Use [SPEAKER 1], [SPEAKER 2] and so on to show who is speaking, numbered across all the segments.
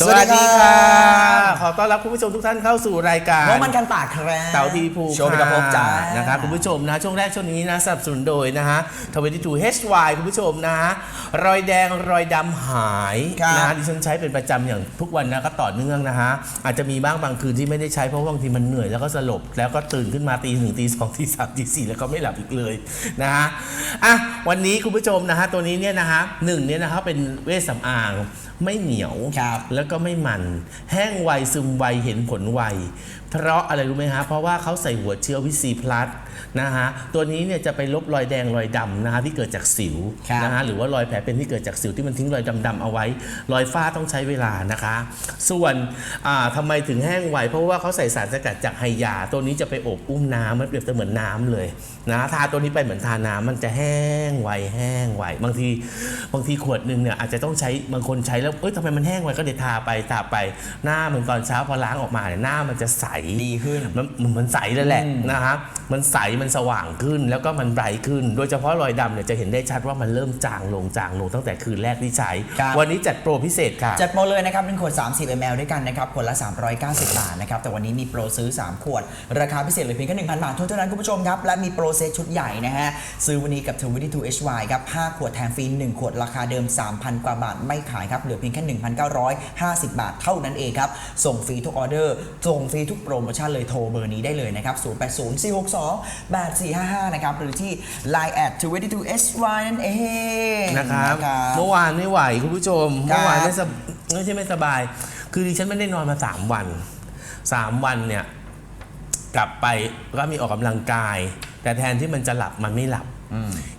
[SPEAKER 1] สวัสดีค่ะขอต้อนรับคุณผู้ชมทุกท่านเข้าสู่รายการ
[SPEAKER 2] โมมันกันปากครับ
[SPEAKER 1] เต่าทีภู
[SPEAKER 2] โชว์พิกภพจ้า
[SPEAKER 1] นะคะคุณผู้ชมนะช่วงแรกช่วงนี้นะสนับสนุนโดยนะฮะ22 HY คุณผู้ชมนะฮะรอยแดงรอยดำหาย
[SPEAKER 2] ครับ
[SPEAKER 1] นะฮะดิฉันใช้เป็นประจำอย่างทุกวันนะก็ต่อเนื่องนะฮะอาจจะมีบ้างบางคืนที่ไม่ได้ใช้เพราะว่าบางทีมันเหนื่อยแล้วก็สลบแล้วก็ตื่นขึ้นมาตีหนึ่งตีสองตีสามตีสี่แล้วก็ไม่หลับอีกเลยนะฮะอะวันนี้คุณผู้ชมนะฮะตัวนี้เนี่ยนะฮะหนึ่งเนี่ยนะฮะเป็นเวชสำอาง ไม่เหนียว
[SPEAKER 2] ครับ
[SPEAKER 1] แล้วก็ไม่มัน แห้งไวซึมไวเห็นผลไว เพราะอะไรรู้ไหมฮะ เพราะว่าเขาใส่หัวเชื้อวิซีพลัสนะฮะ ตัวนี้เนี่ยจะไปลบรอยแดงรอยดำนะฮะที่เกิดจากสิว
[SPEAKER 2] ครับ
[SPEAKER 1] นะฮะหรือว่ารอยแผลเป็นที่เกิดจากสิวที่มันทิ้งรอยดำๆเอาไว้ รอยฝ้าต้องใช้เวลานะคะ ส่วนอ่าทำไมถึงแห้งไวเพราะว่าเขาใส่สารสกัดจากไฮยา ตัวนี้จะไปอบอุ้มน้ำมันเปรียบเสมือนน้ำเลยนะทาตัวนี้ไปเหมือนทาน้ำมันจะแห้งไวแห้งไวบางทีบางทีขวดหนึ่งเนี่ยอาจจะต้องใช้บางคนใช้แล้วเอ้ยทำไมมันแห้งไวก็เดี๋ยวทาไปทาไปหน้าเหมือนตอนเช้าพอล้างออกมาเนี่ยหน้ามันจะใส
[SPEAKER 2] ดีขึ้น
[SPEAKER 1] มันมันมันใสเลยแหละนะฮะมันใสมันสว่างขึ้นแล้วก็มันไบรท์ขึ้น โดยเฉพาะรอยดำเนี่ยจะเห็นได้ชัดว่ามันเริ่มจางลงจางลงตั้งแต่คืนแรกที่ใช้
[SPEAKER 2] ครับ
[SPEAKER 1] วันนี้จัดโปรพิเศษค่ะ
[SPEAKER 2] จัดโปรเลยนะครับเป็นขวด 30 ml ด้วยกันนะครับขวดละ 390 บาทนะครับแต่วันนี้มีโปรซื้อ 3 ขวด ราคาพิเศษเหลือเพียงแค่1,000 บาทเท่านั้นคุณผู้ชมครับและมีโปรเซตชุดใหญ่นะฮะซื้อวันนี้กับ22 HY ครับ5ขวดแถมฟรี1ขวดราคาเดิม 3,000 กว่าบาทไม่ขายครับเหลือเพียงแค่1,950 บาทเท่านั้นเองครับส่งฟรีทุกออเดอร์ส่งฟรีทุกโปรโมชั่นเลยโทรเบอร์นี้ได้เลยนะครับ 080462 8455 นะครับ หรือที่ Line at 22 HY นั่นเอง
[SPEAKER 1] นะครับ
[SPEAKER 2] นะครับ
[SPEAKER 1] เมื่อวานไม่ไหวคุณผู้ชม
[SPEAKER 2] ครับ
[SPEAKER 1] เมื่อวานไม่สบไม่ใช่ไม่สบาย คือดิฉันไม่ได้นอนมา 3 วัน 3 วันเนี่ย กลับไปก็มีออกกำลังกาย แต่แทนที่มันจะหลับมันไม่หลับ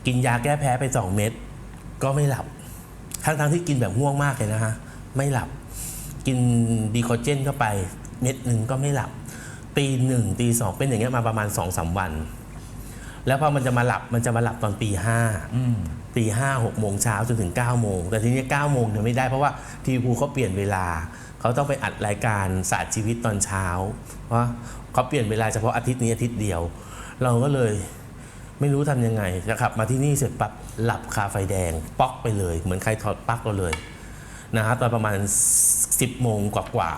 [SPEAKER 1] กินยาแก้แพ้ไป 2 เม็ดก็ไม่หลับ ทั้งทั้งๆที่กินแบบง่วงมากเลยนะฮะ ไม่หลับ กินดีคอเจนเข้าไป เม็ดหนึ่งก็ไม่หลับ ตีหนึ่งตีสองเป็นอย่างเงี้ยมาประมาณสองสามวัน แล้วพอมันจะมาหลับมันจะมาหลับตอนตีห้าตีห้าหกโมงเช้าจนถึง9ก้าโมงแต่ทีนี้9ก้าโมงเนี่ยไม่ได้เพราะว่าทีวีภูเขาเปลี่ยนเวลาเขาต้องไปอัดรายการศาสตร์ชีวิตตอนเช้าเพราะเขาเปลี่ยนเวลาเฉพาะอาทิตย์นี้อาทิตย์เดียว เราก็เลยไม่รู้ทำยังไงจะขับมาที่นี่เสร็จปั๊บหลับคาไฟแดง ป๊อกไปเลย เหมือนใครถอดปลั๊กเราเลยนะฮะตอนประมาณ 10โมงกว่า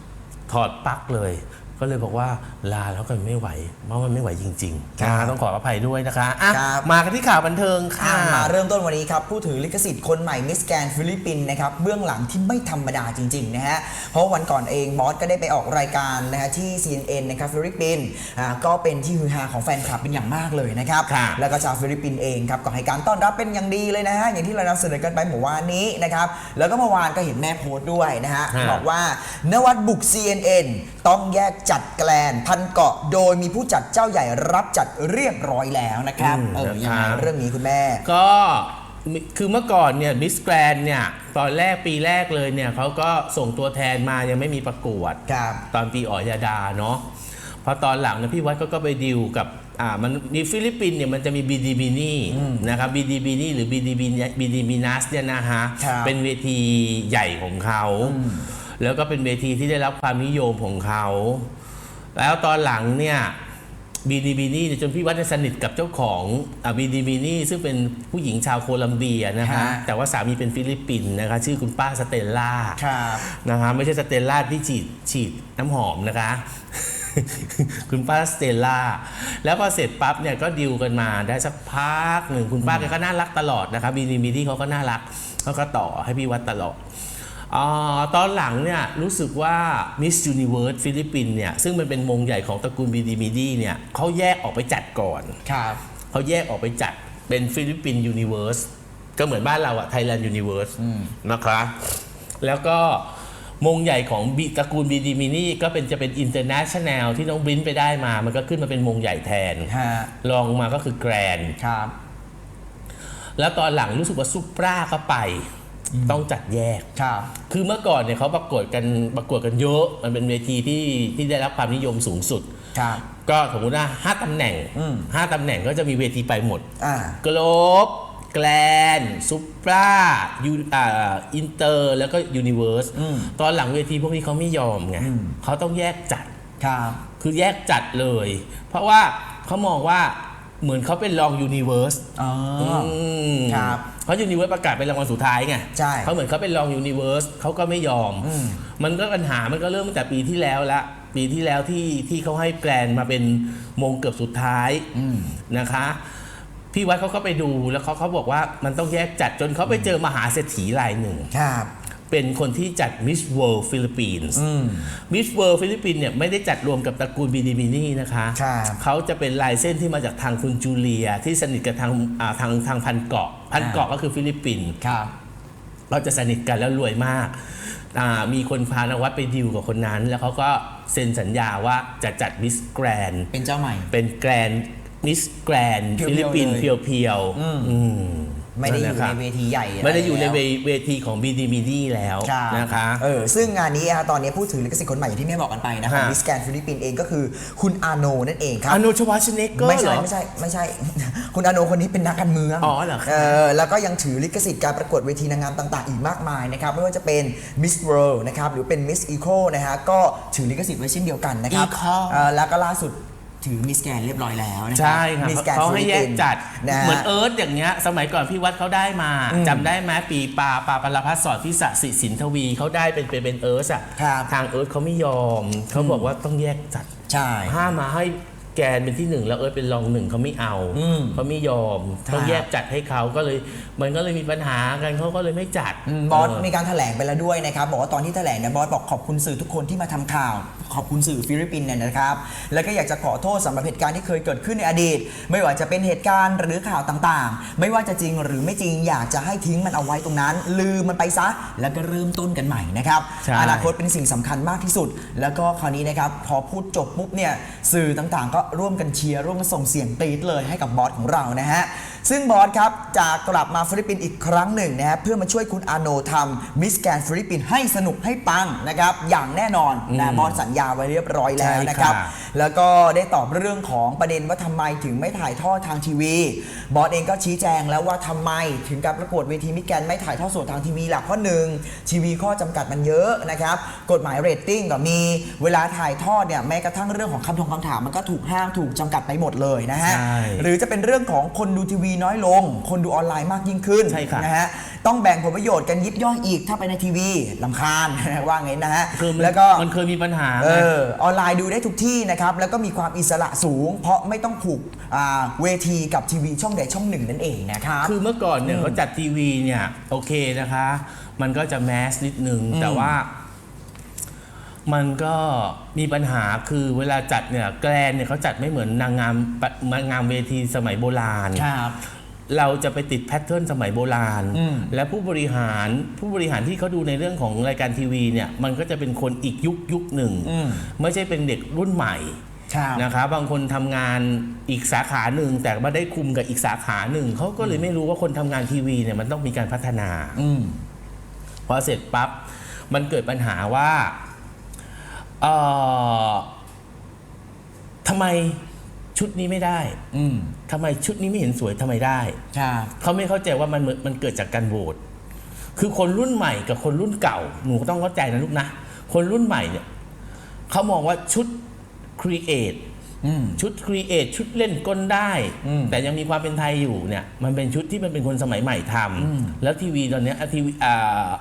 [SPEAKER 1] ๆถอดปลั๊กเลย ก็เลยบอกว่าลาแล้วกันไม่ไหวเพราะมันไม่ไหวจริงๆ
[SPEAKER 2] ครับ
[SPEAKER 1] นะฮะต้องขออภัยด้วยนะคะอะ
[SPEAKER 2] ครับ
[SPEAKER 1] มากันที่ข่าวบันเทิงค่ะ
[SPEAKER 2] อะ มาเริ่มต้นวันนี้ครับ ผู้ถือลิขสิทธิ์คนใหม่มิสแกนฟิลิปปินส์นะครับเบื้องหลังที่ไม่ธรรมดาจริง ๆ นะฮะ เพราะวันก่อนเองบอสก็ได้ไปออกรายการนะฮะที่ CNN นะครับฟิลิปปินส์อ่าก็เป็นที่ฮือฮาของแฟนคลับเป็นอย่างมากเลยนะครับ
[SPEAKER 1] ค่ะ
[SPEAKER 2] แล้วก็ชาวฟิลิปปินส์เองครับก็ให้การต้อนรับเป็นอย่างดีเลยนะฮะอย่างที่เรานำเสนอกันไปเมื่อวานนี้นะครับแล้วก็เมื่อวานก็เห็นแม่โพสต์ด้วยนะฮะ
[SPEAKER 1] ฮะ
[SPEAKER 2] บอกว่านวัดบุก CNN ต้องแยกจัดแกลนพันเกาะโดยมีผู้จัดเจ้าใหญ่รับจัดเรียบร้อยแล้วนะครับ
[SPEAKER 1] อืม
[SPEAKER 2] เออยังไง
[SPEAKER 1] นะครับ
[SPEAKER 2] เรื่องนี้คุณแม่
[SPEAKER 1] ก็มิคือเมื่อก่อนเนี่ยมิสแกรนเนี่ยตอนแรกปีแรกเลยเนี่ยเขาก็ส่งตัวแทนมายังไม่มีประกวด
[SPEAKER 2] ครับ
[SPEAKER 1] ตอนปีอ๋อยาดาเนาะพอตอนหลังเนี่ยพี่วัดก็ก็ไปดิวกับอ่ามันมีฟิลิปปินส์เนี่ยมันจะมีบีดีบีนี่นะครับบีดีบีนี่หรือบีดีบีดีบีนัสเนี่ยนะฮะ
[SPEAKER 2] ครับ
[SPEAKER 1] เป็นเวทีใหญ่ของเขา แล้วก็เป็นเวทีที่ได้รับความนิยมของเขา แล้วตอนหลังเนี่ยบีดีบีนี่ยจนพี่วัดเนี่ยสนิทกับเจ้าของบีดีบีนี่ซึ่งเป็นผู้หญิงชาวโคลัมเบียนะฮะ
[SPEAKER 2] ฮะ
[SPEAKER 1] แต่ว่าสามีเป็นฟิลิปปินส์นะคะชื่อคุณป้าสเตลล่า
[SPEAKER 2] ครับ
[SPEAKER 1] นะคะไม่ใช่สเตลล่าที่ฉีดฉีดน้ำหอมนะคะ คุณป้าสเตลล่า แล้วพอเสร็จปั๊บเนี่ยก็ดิวกันมาได้สักพักหนึ่งคุณป้าแกก็น่ารักตลอดนะคะบีดีบีที่เขาก็น่ารักเขาก็ต่อให้พี่วัดตลอดอา ตอนหลังเนี่ยรู้สึกว่า Miss Universe ฟิลิปปินส์เนี่ยซึ่งมันเป็นมงใหญ่ของตระกูลบีดีบีดีเนี่ยเขาแยกออกไปจัดก่อน
[SPEAKER 2] ครับ
[SPEAKER 1] เขาแยกออกไปจัดเป็นฟิลิปปินส์ยูนิเว s ร์สก็เหมือนบ้านเราอะไทยแลนด์ยูนิเว r ร์สนะคะแล้วก็มงใหญ่ของบีตระกูลบีดีมินี่ก็เป็นจะเป็นอินเตอร์เนชั่นแนลที่น้องบรินไปได้มา มันก็ขึ้นมาเป็นมงใหญ่แทน
[SPEAKER 2] ฮะ
[SPEAKER 1] รองมาก็คือแกรน
[SPEAKER 2] ครับ
[SPEAKER 1] แล้วตอนหลังรู้สึกว่าซุปปราก็ไป ต้องจัดแยก
[SPEAKER 2] ครับ
[SPEAKER 1] คือเมื่อก่อนเนี่ยเขาประกวดกันประกวดกันเยอะ มันเป็นเวทีที่ที่ได้รับความนิยมสูงสุด
[SPEAKER 2] ครับ
[SPEAKER 1] ก็สมมติว่าห้าตำแหน่ง
[SPEAKER 2] อืม
[SPEAKER 1] ห้าตำแหน่งก็จะมีเวทีไปหมด
[SPEAKER 2] อ่า
[SPEAKER 1] กลบ แกลนซุปปรายูอ่าอินเตอร์ แล้วก็ยูนิเว s ร์ส
[SPEAKER 2] อืม
[SPEAKER 1] ตอนหลังเวทีพวกนี้เขาไม่ยอมไง
[SPEAKER 2] อืม
[SPEAKER 1] เขาต้องแยกจัด
[SPEAKER 2] ครับ
[SPEAKER 1] คือแยกจัดเลย เพราะว่าเขามองว่า เหมือนเขาเป็นรองยูนิเว r ร์ส
[SPEAKER 2] อ๋อครับ
[SPEAKER 1] เพราะยูนิเวิร์สประกาศเป็นรางวัลสุดท้ายไง
[SPEAKER 2] ใช่
[SPEAKER 1] เขาเหมือนเขาเป็นรองยูนิเวิร์สเขาก็ไม่ยอม มันก็ปัญหามันก็เริ่มตั้งแต่ปีที่แล้วละปีที่แล้วที่ที่เขาให้แกรนด์มาเป็นมงเกือบสุดท้ายนะคะพี่วัดเขาก็ไปดูแล้วเขาเขาบอกว่ามันต้องแยกจัดจนเขาไปเจอมหาเศรษฐีรายหนึ่ง
[SPEAKER 2] ครับ
[SPEAKER 1] เป็นคนที่จัด Miss World Philippines Miss World Philippines เนี่ยไม่ได้จัดรวมกับตระกูลบีดีมินี่นะคะ
[SPEAKER 2] ครับ
[SPEAKER 1] เขาจะเป็นลายเส้นที่มาจากทางคุณจูเลีย ที่สนิทกับทางอ่าทางทางพันเกาะ พันเกาะก็คือฟิลิปปินส์
[SPEAKER 2] ครับ
[SPEAKER 1] เราจะสนิทกันแล้วรวยมากอ่ามีคนพานวัดไปดิวกับคนนั้น แล้วเขาก็เซ็นสัญญาว่าจะจัดมิสแกรน
[SPEAKER 2] เป็นเจ้าใหม่
[SPEAKER 1] เป็นแกรนมิสแกรน
[SPEAKER 2] เพียวๆ
[SPEAKER 1] ฟิลิปปินส์
[SPEAKER 2] เลย
[SPEAKER 1] เพียวๆอืม
[SPEAKER 2] ไม่ได้อยู่ะ
[SPEAKER 1] ครับ
[SPEAKER 2] ในเวทีใหญ่
[SPEAKER 1] ไม่ได้อยู่ใน
[SPEAKER 2] แล้ว
[SPEAKER 1] เวเวทีของบีดีมินี่แล้ว
[SPEAKER 2] ครับ
[SPEAKER 1] นะคะ
[SPEAKER 2] เออซึ่งงานนี้อะตอนนี้ผู้ถือลิขสิทธิ์คนใหม่อย่างที่แม่บอกกันไปนะของ
[SPEAKER 1] ฮะ
[SPEAKER 2] มิสแกนฟิลิปปินส์เองก็คือคุณอาโนนั่นเองครับ
[SPEAKER 1] อโนชวาชเนกเกอร์
[SPEAKER 2] ไม่
[SPEAKER 1] เหร
[SPEAKER 2] ใช่
[SPEAKER 1] อ
[SPEAKER 2] ไม่ใช่ไม่ใช่ คุณอาโนคนนี้เป็นนักการเมือง
[SPEAKER 1] อ๋อเหรอครับ
[SPEAKER 2] เออแล้วก็ยังถือลิขสิทธิ์การประกวดเวทีนางงามต่าง ๆ อีกมากมายนะครับไม่ว่าจะเป็น Miss World นะครับหรือเป็น Miss Eco นะฮะก็ถือลิขสิทธิ์ไว้เช่นเดียวกันนะครับ
[SPEAKER 1] Eco
[SPEAKER 2] เออแล้วก็ล่าสุด ถือมิสแกนเรียบร้อยแล้วนะครั
[SPEAKER 1] ใช่ค่ะ
[SPEAKER 2] มิสแกน
[SPEAKER 1] เขาให้แยกจัด
[SPEAKER 2] นะฮะ
[SPEAKER 1] เหมือนเอิร์ธอย่างเงี้ย สมัยก่อนพี่วัดเขาได้มาจำได้ไหมปีปาปาปรพัฒน์สอนพิศสิสินทวีเขาได้เป็นเป็นเป็นเอิร์ธอะ
[SPEAKER 2] ครับ
[SPEAKER 1] ทางเอิร์ธเขาไม่ยอมเขาบอกว่าต้องแยกจัด
[SPEAKER 2] ใช่
[SPEAKER 1] ห้ามมาให้แกนเป็นที่หนึ่งแล้วเอิร์ธเป็นรองหนึ่งเขาไม่เอา
[SPEAKER 2] อืม
[SPEAKER 1] เขาไม่ยอม
[SPEAKER 2] ครับ
[SPEAKER 1] ต้องแยกจัดให้เขาก็เลยมันก็เลยมีปัญหากันเขาก็เลยไม่จัด
[SPEAKER 2] บอส
[SPEAKER 1] เมี
[SPEAKER 2] การแถลงไปแล้วด้วยนะครับ บอกว่าตอนที่แถลงเนี่ยบอสบอกขอบคุณสื่อทุกคนที่มาทำข่าว ขอบคุณสื่อฟิลิปปินส์เนี่ยนะครับ แล้วก็อยากจะขอโทษสำหรับเหตุการณ์ที่เคยเกิดขึ้นในอดีต ไม่ว่าจะเป็นเหตุการณ์หรือข่าวต่างๆ ไม่ว่าจะจริงหรือไม่จริงอยากจะให้ทิ้งมันเอาไว้ตรงนั้น ลืมมันไปซะแล้วก็เริ่มต้นกันใหม่นะครับ
[SPEAKER 1] ใช่
[SPEAKER 2] อนาคตเป็นสิ่งสำคัญมากที่สุด แล้วก็คราวนี้นะครับพอพูดจบปุ๊บเนี่ยสื่อต่างๆ ก็ร่วมกันเชียร์ร่วมกันส่งเสียงตีดเลยให้กับบอสของเรานะฮะซึ่งบอสครับจะกลับมาฟิลิปปินส์อีกครั้งหนึ่งนะฮะเพื่อมาช่วยคุณอาโนทำมิสแกนฟิลิปปินส์ให้สนุกให้ปังนะครับอย่างแน่นอนนะบอสสัญญาไว้เรียบร้อยแล้ว
[SPEAKER 1] ใช่
[SPEAKER 2] นะครับ
[SPEAKER 1] ค่ะ
[SPEAKER 2] แล้วก็ได้ตอบเรื่องของประเด็นว่าทำไมถึงไม่ถ่ายทอดทางทีวี บอสเองก็ชี้แจงแล้วว่าทำไมถึงการประกวดเวทีมิสแกนไม่ถ่ายทอดสดทางทีวีล่ะเพราะหนึ่งทีวีข้อจำกัดมันเยอะนะครับกฎหมายเรตติ้งก็มีเวลาถ่ายทอดเนี่ยแม้กระทั่งเรื่องของคำทงคำถามมันก็ถูกห้ามถูกจำกัดไปหมดเลยนะฮะ
[SPEAKER 1] ใช่
[SPEAKER 2] หรือจะเป็นเรื่องของคนดูทีวีน้อยลง คนดูออนไลน์มากยิ่งขึ้น
[SPEAKER 1] ใช่ครับ
[SPEAKER 2] นะฮะต้องแบ่งผลประโยชน์กันยิบย่อยอีกถ้าไปในทีวีลำคาญ ว่าไงนะฮะ
[SPEAKER 1] คือมัน
[SPEAKER 2] แล้วก็
[SPEAKER 1] มันเคยมีปัญหา
[SPEAKER 2] เอ
[SPEAKER 1] ไง
[SPEAKER 2] อออนไลน์ดูได้ทุกที่นะครับ แล้วก็มีความอิสระสูง เพราะไม่ต้องผูกอ่าเวทีกับทีวีช่องใดช่องหนึ่งนั่นเองนะครับ
[SPEAKER 1] คือเมื่อก่อนเนี่ยเขาจัดทีวีเนี่ย โอเคนะคะ มันก็จะแมสนิดนึง แต่ว่า มันก็มีปัญหาคือเวลาจัดเนี่ยแกรนเนี่ยเขาจัดไม่เหมือนนางงามปะนางงามเวทีสมัยโบราณ
[SPEAKER 2] ครับ
[SPEAKER 1] เราจะไปติดแพทเทิร์นสมัยโบราณ
[SPEAKER 2] อืม
[SPEAKER 1] และผู้บริหารผู้บริหารที่เขาดูในเรื่องของรายการทีวีเนี่ยมันก็จะเป็นคนอีกยุคยุคหนึ่ง
[SPEAKER 2] อืม
[SPEAKER 1] ไม่ใช่เป็นเด็กรุ่นใหม่
[SPEAKER 2] ครับ
[SPEAKER 1] นะครับบางคนทำงานอีกสาขาหนึ่งแต่มาได้คุมกับอีกสาขาหนึ่งเขาก็เลยไม่รู้ว่าคนทำงานทีวีเนี่ยมันต้องมีการพัฒนา
[SPEAKER 2] อืม
[SPEAKER 1] พอเสร็จปั๊บมันเกิดปัญหาว่า เอ่อทำไมชุดนี้ไม่ได้
[SPEAKER 2] อืม
[SPEAKER 1] ทำไมชุดนี้ไม่เห็นสวยทำไมได้
[SPEAKER 2] ครับ
[SPEAKER 1] เขาไม่เข้าใจว่ามันมันเกิดจากการโหวต คือคนรุ่นใหม่กับคนรุ่นเก่า หนูต้องเข้าใจนะลูกนะ คนรุ่นใหม่เนี่ยเขามองว่าชุดครีเอท
[SPEAKER 2] อืม
[SPEAKER 1] ชุดครีเอทชุดเล่นก้นได้
[SPEAKER 2] อืม
[SPEAKER 1] แต่ยังมีความเป็นไทยอยู่เนี่ย มันเป็นชุดที่มันเป็นคนสมัยใหม่ทำแล้วทีวีตอนเนี้ยอะทีวีอ่าอ่า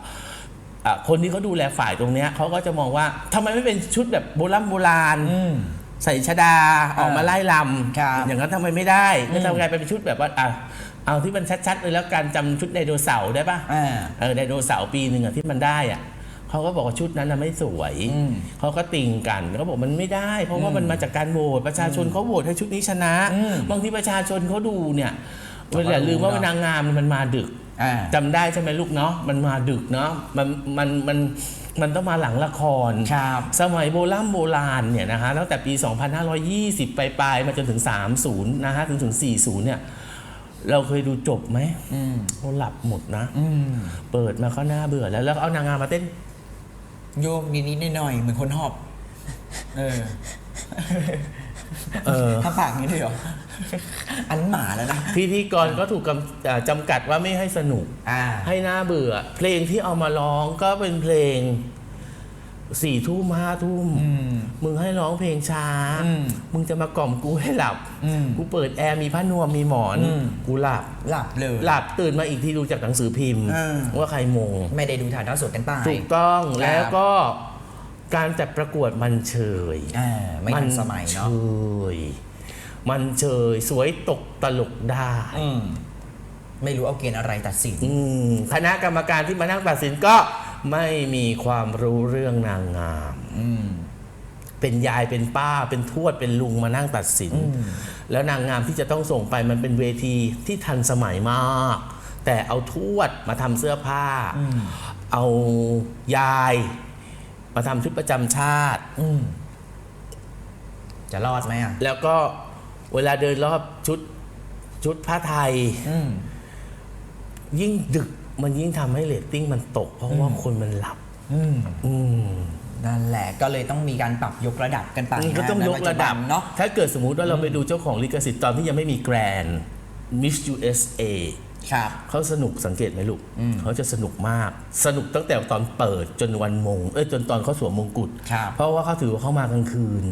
[SPEAKER 1] คนที่เขาดูแลฝ่ายตรงเนี้ยเขาก็จะมองว่าทำไมไม่เป็นชุดแบบโบราณโบราณ
[SPEAKER 2] อืม
[SPEAKER 1] ใส่ชดาออกมาไล่ล
[SPEAKER 2] ครับำ
[SPEAKER 1] อย่างนั้นทำไมไม่ได้ไม่ทำไงเป็นชุดแบบว่าอะเอาที่มันชัดๆเลยแล้วการจำชุดไดโนเสาร์ได้ปะ
[SPEAKER 2] อ่า
[SPEAKER 1] เออไดโนเสาร์ปีหนึ่งอะที่มันได้อะเขาก็บอกว่าชุดนั้นน่ะไม่สวย
[SPEAKER 2] อืม
[SPEAKER 1] เขาก็ติงกันเขาบอกมันไม่ได้ เพราะว่ามันมาจากการโหวตประชาชนเขาโหวตให้ชุดนี้ชนะ
[SPEAKER 2] อืม
[SPEAKER 1] บางทีประชาชนเขาดูเนี่ย
[SPEAKER 2] เขาก็
[SPEAKER 1] เวลาลืมว่า
[SPEAKER 2] รู้เนอะ
[SPEAKER 1] นางงามมันมาดึก
[SPEAKER 2] อ่า
[SPEAKER 1] จำได้ใช่ไหมลูกเนาะมันมาดึกเนาะมันมันมันมันต้องมาหลังละคร
[SPEAKER 2] ครับ
[SPEAKER 1] สมัยโบราณโบราณเนี่ยนะฮะตั้งแต่ปี 2520ปลายๆมาจนถึง 30 นะฮะถึงถึง 40 เนี่ย เราเคยดูจบไหม
[SPEAKER 2] อืม
[SPEAKER 1] เขาหลับหมดนะ
[SPEAKER 2] อืม
[SPEAKER 1] เปิดมาก็น่าเบื่อแล้ว แล้วก็เอานางงามมาเต้น
[SPEAKER 2] โยกนิดๆหน่อยๆเหมือนคนหอบ เออ
[SPEAKER 1] เออ
[SPEAKER 2] ถ้าปากนี้เลยเหรอ อันนนหมาแล้วนะ
[SPEAKER 1] พิธีกรก็ถูกกำอ่าจำกัดว่าไม่ให้สนุก
[SPEAKER 2] อ่า
[SPEAKER 1] ให้น่าเบื่อ เพลงที่เอามาร้องก็เป็นเพลงสี่ทุ่มห้าทุ่ม
[SPEAKER 2] อืม
[SPEAKER 1] มึงให้ร้องเพลงช้า
[SPEAKER 2] อืม
[SPEAKER 1] มึงจะมากล่อมกูให้หลับ
[SPEAKER 2] อืม
[SPEAKER 1] กูเปิดแอร์มีผ้านวมมีหมอน
[SPEAKER 2] อืม
[SPEAKER 1] กูหลับ
[SPEAKER 2] หลับเลย
[SPEAKER 1] หลับตื่นมาอีกทีดูจากหนังสือพิมพ์
[SPEAKER 2] อืม
[SPEAKER 1] ว่าใครมง
[SPEAKER 2] ไม่ได้ดูถ่ายทอดสดกันไป
[SPEAKER 1] ถูกต้อง
[SPEAKER 2] ครับ
[SPEAKER 1] แล้วก็การจัดประกวดมันเฉย
[SPEAKER 2] อ่าไม่ทันสมัยเนาะ
[SPEAKER 1] เฉย มันเฉยสวยตกตลกได้
[SPEAKER 2] อืมไม่รู้เอาเกณฑ์อะไรตัดสิน
[SPEAKER 1] อืมคณะกรรมการที่มานั่งตัดสินก็ไม่มีความรู้เรื่องนางงาม
[SPEAKER 2] อืม
[SPEAKER 1] เป็นยายเป็นป้าเป็นทวดเป็นลุงมานั่งตัดสิน แล้วนางงามที่จะต้องส่งไปมันเป็นเวทีที่ทันสมัยมาก แต่เอาทวดมาทำเสื้อผ้า เอายายมาทำชุดประจำชาติ
[SPEAKER 2] อืมจะรอดไหมอะ
[SPEAKER 1] แล้วก็ เวลาเดินรอบชุดชุดผ้าไทย
[SPEAKER 2] อืม
[SPEAKER 1] ยิ่งดึกมันยิ่งทำให้เรตติ้งมันตก เพราะว่าคนมันหลับ
[SPEAKER 2] อืม
[SPEAKER 1] อืม
[SPEAKER 2] นั่นแหละก็เลยต้องมีการปรับยกระดับกันไป
[SPEAKER 1] ก็ต้องยกระดับ
[SPEAKER 2] ณปัจจุนเนาะ
[SPEAKER 1] ถ้าเกิดสมมุติว่าเราไปดูเจ้าของลิขสิทธิ์ตอนที่ยังไม่มีแกรน Miss USA
[SPEAKER 2] ครับ
[SPEAKER 1] เขาสนุกสังเกตไหมลูก เขาจะสนุกมาก สนุกตั้งแต่ตอนเปิดจนวันมง เอ้ยจนตอนเขาสวมมงกุฎ
[SPEAKER 2] ครับ
[SPEAKER 1] เพราะว่าเขาถือว่าเขามากลางคืน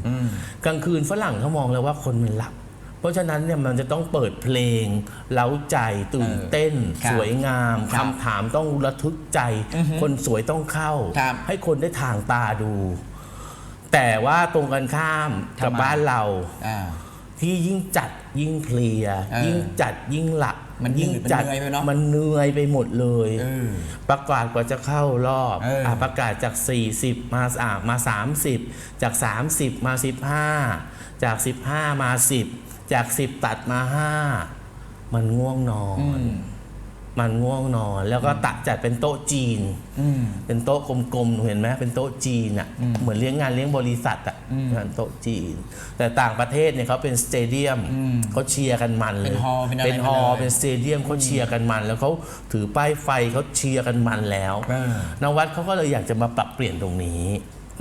[SPEAKER 1] กลางคืนฝรั่งเขามองแล้วว่าคนมันหลับเพ ราะฉะนั้นเนี่ยมันจะต้องเปิดเพลง เล้าใจตื่นเต้น
[SPEAKER 2] ครับ
[SPEAKER 1] สวยงาม
[SPEAKER 2] ครับ
[SPEAKER 1] คำถามต้องระทึกใจ คนสวยต้องเข้า
[SPEAKER 2] ครับ
[SPEAKER 1] ให้คนได้ทางตาดู แต่ว่าตรงกันข้ามกับ
[SPEAKER 2] ทำไม
[SPEAKER 1] บ้านเรา
[SPEAKER 2] อ่า
[SPEAKER 1] ที่ยิ่งจัดยิ่งเพลีย
[SPEAKER 2] เออ
[SPEAKER 1] ยิ่งจัดยิ่งหลับ
[SPEAKER 2] มันเหนื่อย
[SPEAKER 1] ยิ่งจัด
[SPEAKER 2] มันเหนื่อยไปเนอะ
[SPEAKER 1] มันเหนื่อยไปหมดเลย
[SPEAKER 2] เออ
[SPEAKER 1] ประกาศกว่าจะเข้ารอบ
[SPEAKER 2] เอออะ
[SPEAKER 1] ประกาศจาก 40 มาอะมา 30 จาก 30 มา 15 จาก 15 มา 10 จาก10ตัดมา5มันง่วงนอน มันง่วงนอน แล้วก็ตัดจัดเป็นโต๊ะจีน
[SPEAKER 2] อืม
[SPEAKER 1] เป็นโต๊ะกลมๆหนูเห็นไหมเป็นโต๊ะจีนอะเหมือนเลี้ยงงานเลี้ยงบริษัทอะงานโต๊ะจีน แต่ต่างประเทศเนี่ยเขาเป็นสเตเดียมเขาเชียร์กันมันเลย
[SPEAKER 2] เป็นฮอลล์เป็นอะไร
[SPEAKER 1] เป็นฮอลล์
[SPEAKER 2] ไปเลย
[SPEAKER 1] เป็นสเตเดียมเขาเชียร์กันมัน แล้วเขาถือป้ายไฟเขาเชียร์กันมันแล้ว
[SPEAKER 2] เออน
[SPEAKER 1] วัดเขาก็เลยอยากจะมาปรับเปลี่ยนตรงนี้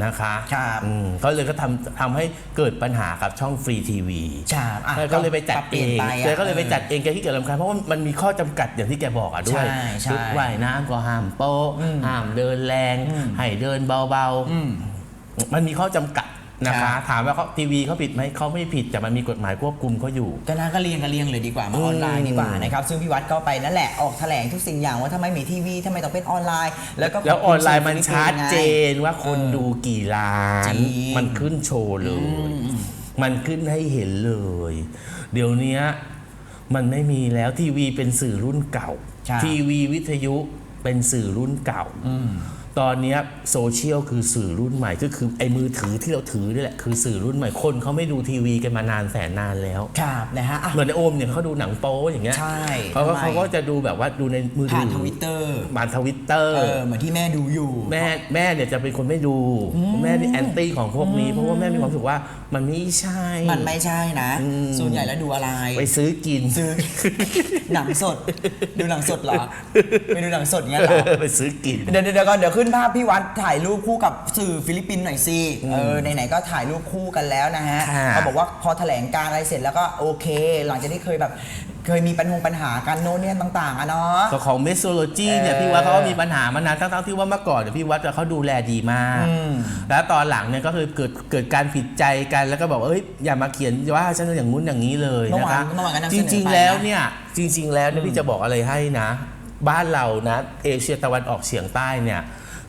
[SPEAKER 1] นะคะ
[SPEAKER 2] ครับ
[SPEAKER 1] อืมเขาเลยก็ทำทำให้เกิดปัญหากับช่องฟรีทีวี
[SPEAKER 2] ครับอะ
[SPEAKER 1] ก็เลยไปจัด
[SPEAKER 2] ปรับเป
[SPEAKER 1] เอ
[SPEAKER 2] ลี่ยน
[SPEAKER 1] ง
[SPEAKER 2] ไปอะ
[SPEAKER 1] แกก็เลยไปจัดเองแกที่เกิดรำคาญเพราะว่ามันมีข้อจำกัดอย่างที่แกบอกอะด้วย
[SPEAKER 2] ใช่ใช่
[SPEAKER 1] ชุดว่ายน้ำก็ห้ามโป๊ะห้ามเดินแรงให้เดินเบา
[SPEAKER 2] อืม
[SPEAKER 1] ๆ มันมีข้อจำกัด นะ
[SPEAKER 2] ครั
[SPEAKER 1] คะ
[SPEAKER 2] บ
[SPEAKER 1] ถามว่าเขาทีวีเขาผิดไหมเขาไม่ผิดแต่มันมีกฎหมายควบคุมเขาอยู่
[SPEAKER 2] ก็น่าก็เรียงก็เรียงเลยดีกว่ามาออนไลน์ดีกว่านะครับซึ่งพี่วัดก็ไปนั่นแหละออกแถลงทุกสิ่งอย่างว่าทำไมมีทีวีทำไมต้องเป็นออนไลน์ แล้วก็
[SPEAKER 1] แล้วออนไลน์มัน
[SPEAKER 2] ขบคุณ
[SPEAKER 1] ชัดเจ
[SPEAKER 2] สื่อฟิลิปปิส์ไง
[SPEAKER 1] นว่าคนดูกี่ล้าน
[SPEAKER 2] จริง
[SPEAKER 1] มันขึ้นโชว์เลย มันขึ้นให้เห็นเลย เดี๋ยวเนี้ยมันไม่มีแล้วทีวีเป็นสื่อรุ่นเก่า
[SPEAKER 2] ครับ
[SPEAKER 1] ทีวีวิทยุเป็นสื่อรุ่นเก่า ตอนเนี้ยโซเชียลคือสื่อรุ่นใหม่ก็คือไอ้มือถือที่เราถือนี่แหละคือสื่อรุ่นใหม่คนเขาไม่ดูทีวีกันมานานแสนนานแล้ว
[SPEAKER 2] ครับนะฮะอะ
[SPEAKER 1] เหมือนโอมเนี่ยเขาดูหนังโป๊อย่างเงี้ย
[SPEAKER 2] ใช่
[SPEAKER 1] เขาก็
[SPEAKER 2] ทำไม
[SPEAKER 1] เขาก็จะดูแบบว่าดูในมือ
[SPEAKER 2] ผ่า
[SPEAKER 1] ถื
[SPEAKER 2] น
[SPEAKER 1] อ
[SPEAKER 2] ทวิตเตอร์
[SPEAKER 1] ผ่านทวิตเตอร์
[SPEAKER 2] เออเหมือนที่แม่ดูอยู่
[SPEAKER 1] แม่แม่เนี่ยจะเป็นคนไม่ดู แม่นี่แอนตี้ของพวกนี้เพราะว่าแม่มีความรู้สึกว่ามันไม่ใช่
[SPEAKER 2] มันไม่ใช่นะส่วนใหญ่แล้วดูอะไร
[SPEAKER 1] ไปซื้อกิน
[SPEAKER 2] ซื้อหนังสด ดูหนังสดเหรอไปดูหนังสดเงี้ยเหรอ
[SPEAKER 1] ไปซื้อกิน
[SPEAKER 2] เดี๋ยวเดี๋ยวก่อนเดี๋ยวขึ้นภาพพี่วัดถ่ายรูปคู่กับสื่อฟิลิปปินส์หน่อยสิเออไหนๆก็ถ่ายรูปคู่กันแล้วนะฮะ
[SPEAKER 1] ค่ะ
[SPEAKER 2] เขาบอกว่าพอแถลงการอะไรเสร็จแล้วก็โอเค หลังจากที่เคยแบบเคยมีปัญหาปัญหากันโน้นเนี่ยต่างๆอะเนาะ
[SPEAKER 1] ก็ของเมสโซโลจีเนี่ย
[SPEAKER 2] เออ
[SPEAKER 1] พี่วัดเขาก็มีปัญหามานานทั้งๆที่ว่าเมื่อก่อนเนี่ยพี่วัดเขาดูแลดีมากแล้วตอนหลังเนี่ยก็คือเกิดเกิดการผิดใจกันแล้วก็บอกว่าเอ้ยอย่ามาเขียนว่าฉันอย่างงู้นอย่างนี้เลย
[SPEAKER 2] เมื่อ
[SPEAKER 1] นะ
[SPEAKER 2] วาน
[SPEAKER 1] คะ
[SPEAKER 2] เมื่อวานก็นำเส
[SPEAKER 1] จ
[SPEAKER 2] นอไป
[SPEAKER 1] ริง
[SPEAKER 2] นะ
[SPEAKER 1] ๆแล้วเนี่ยจริง ๆ แล้วเนี่ยพี่จะบอกอะไรให้นะ บ้านเรานะเอเชียตะวันออกเฉียงใต้เนี่ย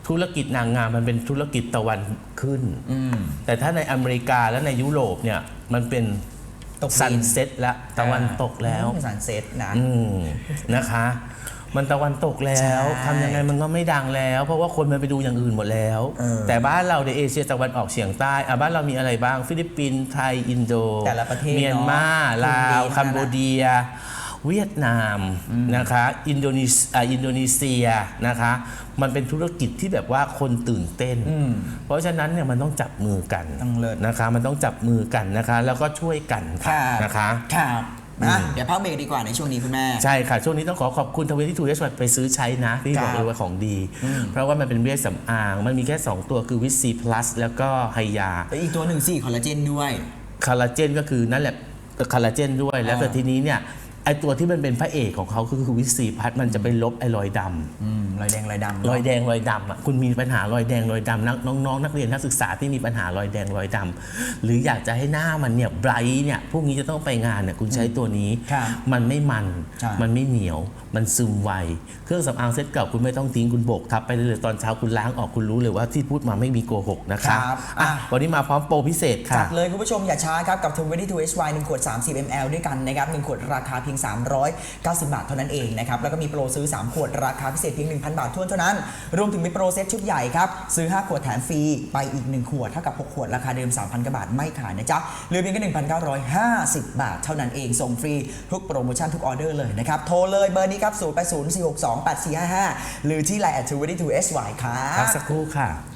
[SPEAKER 1] ธุรกิจนางงามมันเป็นธุรกิจตะวันขึ้น แต่ถ้าในอเมริกาและในยุโรปเนี่ยมันเป็น
[SPEAKER 2] ตกดิน
[SPEAKER 1] ซันเซ็ตละตะวันตกแล้ว
[SPEAKER 2] สันเซ็ตนะ
[SPEAKER 1] อืมนะคะ มันตะวันตกแล้ว
[SPEAKER 2] ใช่
[SPEAKER 1] ทำยังไงมันก็ไม่ดังแล้ว เพราะว่าคนมันไปดูอย่างอื่นหมดแล้ว
[SPEAKER 2] เออ
[SPEAKER 1] แต่บ้านเราในเอเชียตะวันออกเฉียงใต้อะบ้านเรามีอะไรบ้าง ฟิลิปปินส์ไทย อินโด
[SPEAKER 2] แต่ละประเทศ
[SPEAKER 1] เมียนมา
[SPEAKER 2] เนอะ
[SPEAKER 1] ลาว
[SPEAKER 2] ภูมิ
[SPEAKER 1] คัมโบเดีย เวียดนามนะคะอินโดนีเอ่ออินโดนีเซียนะคะมันเป็นธุรกิจที่แบบว่าคนตื่นเต้น เพราะฉะนั้นเนี่ยมันต้องจับมือกัน
[SPEAKER 2] ต้องเลิศ
[SPEAKER 1] นะคะมันต้องจับมือกันนะคะ แล้วก็ช่วยกันค่ะนะคะ
[SPEAKER 2] ครับนะเดี๋ยวพักเบรกดีกว่าในช่วงนี้คุณแม่
[SPEAKER 1] ใช่ค่ะ ช่วงนี้ต้องขอขอบคุณทวีที่ทูเอสไปซื้อใช้นะ ที่
[SPEAKER 2] ครับ
[SPEAKER 1] บอกเลยว่าของดี เพราะว่ามันเป็นเวชสำอาง มันมีแค่ 2 ตัวคือวิซีพลัสแล้วก็ไฮยา
[SPEAKER 2] แต่อีกตัวหนึ่งสี่คอลลาเจนด้วย
[SPEAKER 1] คอลลาเจนก็คือนั่นแหละคอลลาเจนด้วยแล้วแต่ทีนี้เนี่ย ไอตัวที่มันเป็นพระเอกของเขาก็คือวิซีพัทมันจะไปลบไอรอยด์ดำ
[SPEAKER 2] รอยแดงรอยดำ
[SPEAKER 1] รอยแดงรอยดำอะคุณมีปัญหารอยแดงรอยดำนักน้องๆนักเรียนนักศึกษาที่มีปัญหารอยแดงรอยดำหรืออยากจะให้หน้ามันเนี่ยไบรท์เนี่ยพวกนี้จะต้องไปงานเนี่ยคุณใช้ตัวนี้
[SPEAKER 2] ครับ
[SPEAKER 1] มันไม่มัน
[SPEAKER 2] ใช่
[SPEAKER 1] มันไม่เหนียว มันซึมไว เครื่องสำอางเซ็ตเก่าคุณไม่ต้องทิ้งคุณโบกทับไปเลยเลยตอนเช้าคุณล้างออกคุณรู้เลยว่าที่พูดมาไม่มีโกหกนะคะ
[SPEAKER 2] ครับ
[SPEAKER 1] อะ
[SPEAKER 2] อะ
[SPEAKER 1] วันนี้มาพร้อมโปรพิเศษค่ะ
[SPEAKER 2] จัดเลยคุณผู้ชมอย่าช้าครับ กับ 22 HY 1ขวด 30 ml ด้วยกันนะครับ 1 ขวดราคาเพียง390 บาทเท่านั้นเองนะครับแล้วก็มีโปรซื้อ 3 ขวดราคาพิเศษเพียง 1,000 บาททวนเท่านั้น รวมถึงมีโปรเซตชุดใหญ่ครับซื้อ 5 ขวดแถมฟรีไปอีก 1 ขวดเท่ากับ 6 ขวดราคาเดิม 3,000กว่าบาทไม่ขายนะจ๊ะเหลือเพียงแค่1,950 บาทเท่านั้นเองส่งฟรีทุกโปรโมชั่นทุกออเดอร์เลยนะครับโทรเลยเบอร์นี้ครับ0804628455 หรือที่ Line at 22 HY ครั
[SPEAKER 1] พัก
[SPEAKER 2] บ
[SPEAKER 1] สักครู่ค่ะ